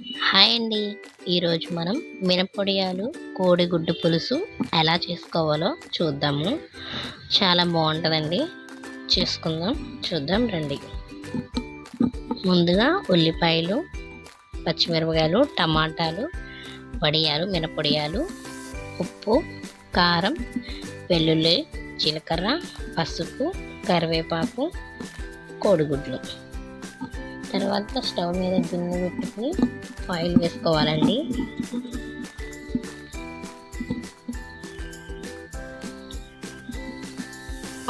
Hi అండి. ఈరోజు మనం మినపొడియాలు కోడిగుడ్డు పులుసు ఎలా చేసుకోవాలో చూద్దాము. చాలా బాగుంటుందండి. చేసుకుందాం. చూద్దాం రండి. ముందుగా ఉల్లిపాయలు పచ్చిమిరపకాయలు టమాటాలు వడియాలు మినపొడియాలు ఉప్పు కారం వెల్లుల్లి జీలకర్ర పసుపు కరివేపాకు కోడిగుడ్లు. తర్వాత స్టవ్ మీద గిన్నె పెట్టుకుని ఆయిల్ వేసుకోవాలండి.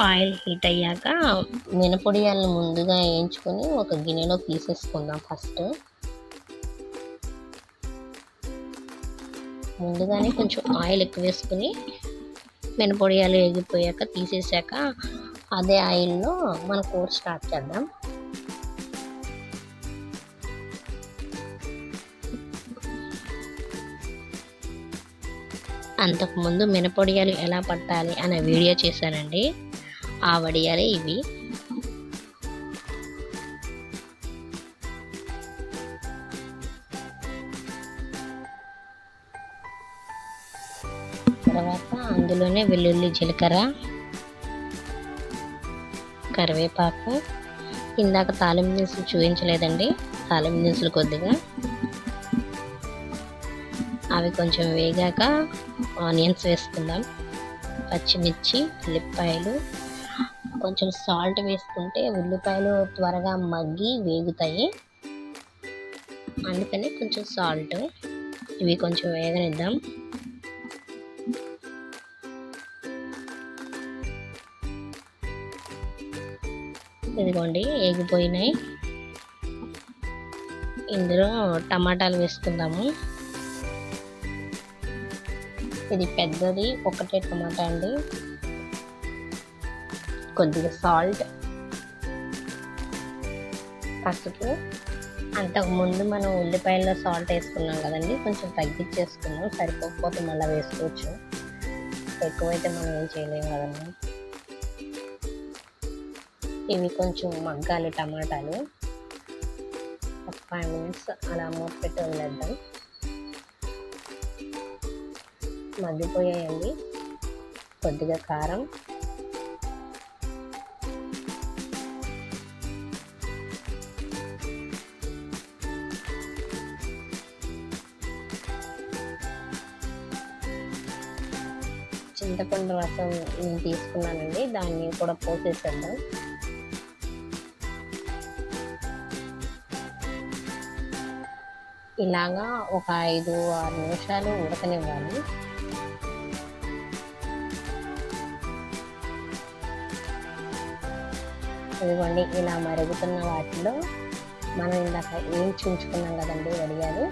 ఆయిల్ హీట్ అయ్యాక మినపొడియాలను ముందుగా వేయించుకొని ఒక గిన్నెలో తీసేసుకుందాం ఫస్ట్. ముందుగానే కొంచెం ఆయిల్ ఎక్కువ వేసుకుని మినపొడియాలు వేగిపోయాక తీసేసాక అదే ఆయిల్లో మన కూర స్టార్ట్ చేద్దాం. అంతకుముందు మినపొడియాలు ఎలా పట్టాలి అనే వీడియో చేశానండి. ఆ వడియాలే ఇవి. తర్వాత అందులోనే వెల్లుల్లి జీలకర్ర కరివేపాకు. ఇందాక తాలింపు దినుసులు చూపించలేదండి. తాలింపు దినుసులు కొద్దిగా అవి కొంచెం వేగాక ఆనియన్స్ వేసుకుందాం. పచ్చిమిర్చి ఉల్లిపాయలు కొంచెం సాల్ట్ వేసుకుంటే ఉల్లిపాయలు త్వరగా మగ్గి వేగుతాయి. అందుకని కొంచెం సాల్ట్ ఇవి కొంచెం వేగనిద్దాం. ఇదిగోండి వేగిపోయినాయి. ఇందులో టమాటాలు వేసుకుందాము. ఇది పెద్దది ఒకటే టమాటా అండి. కొద్దిగా సాల్ట్ పసుపు. అంతకుముందు మనం ఉల్లిపాయల్లో సాల్ట్ వేసుకున్నాం కదండి కొంచెం తగ్గించేసుకున్నాం సరిపోకపోతే మళ్ళీ వేసుకోవచ్చు. ఎక్కువైతే మనం ఏం చేయలేము కదండి. ఇవి కొంచెం మగ్గాలి టమాటాలు. ఒక ఫైవ్ మినిట్స్ అలా మూత పెట్టి వదిలేద్దాం. మగ్గిపోయాయండి. కొద్దిగా కారం. చింతపండు రసం నేను తీసుకున్నానండి. దాన్ని కూడా పోసేసేద్దాం. ఇలాగా ఒక ఐదు ఆరు నిమిషాలు ఉడకనివ్వాలి. ఇదిగోండి ఇలా మరుగుతున్న వాటిలో మనం ఇందాక ఏం చుంచుకున్నాం కదండి వడియాలు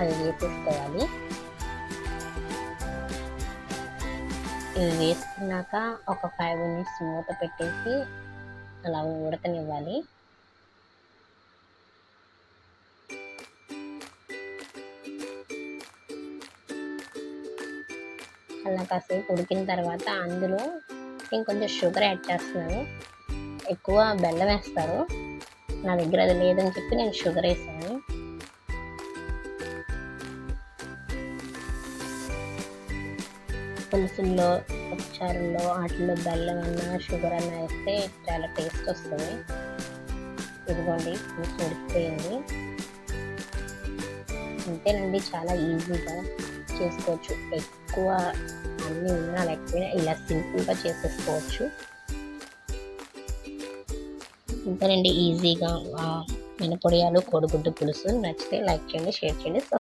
అవి వేసేసుకోవాలి. ఇవి వేసుకున్నాక ఒక ఫైవ్ మినిట్స్ మూత పెట్టేసి అలా ఉడతనివ్వాలి అలా కాసేపు ఉడికిన తర్వాత అందులో ఇంకొంచెం షుగర్ యాడ్ చేస్తున్నాను. ఎక్కువ బెల్లం వేస్తారు. నా దగ్గర అది లేదని చెప్పి నేను షుగర్ వేసాను. పులుసుల్లో పప్పుచారుల్లో వాటిల్లో బెల్లం అన్నా షుగర్ అన్నా వేస్తే చాలా టేస్ట్ వస్తుంది. ఇదిగోండి పులుసు ఉడికిపోయింది అంతేనండి చాలా ఈజీగా చేసుకోవచ్చు. ఎక్కువ అన్నీ ఉన్నా లేకపోయినా ఇలా సింపుల్గా చేసేసుకోవచ్చు. ఇంతేనండి ఈజీగా మినపొడియాలు కోడిగుడ్డు పులుసు నచ్చితే లైక్ చేయండి షేర్ చేయండి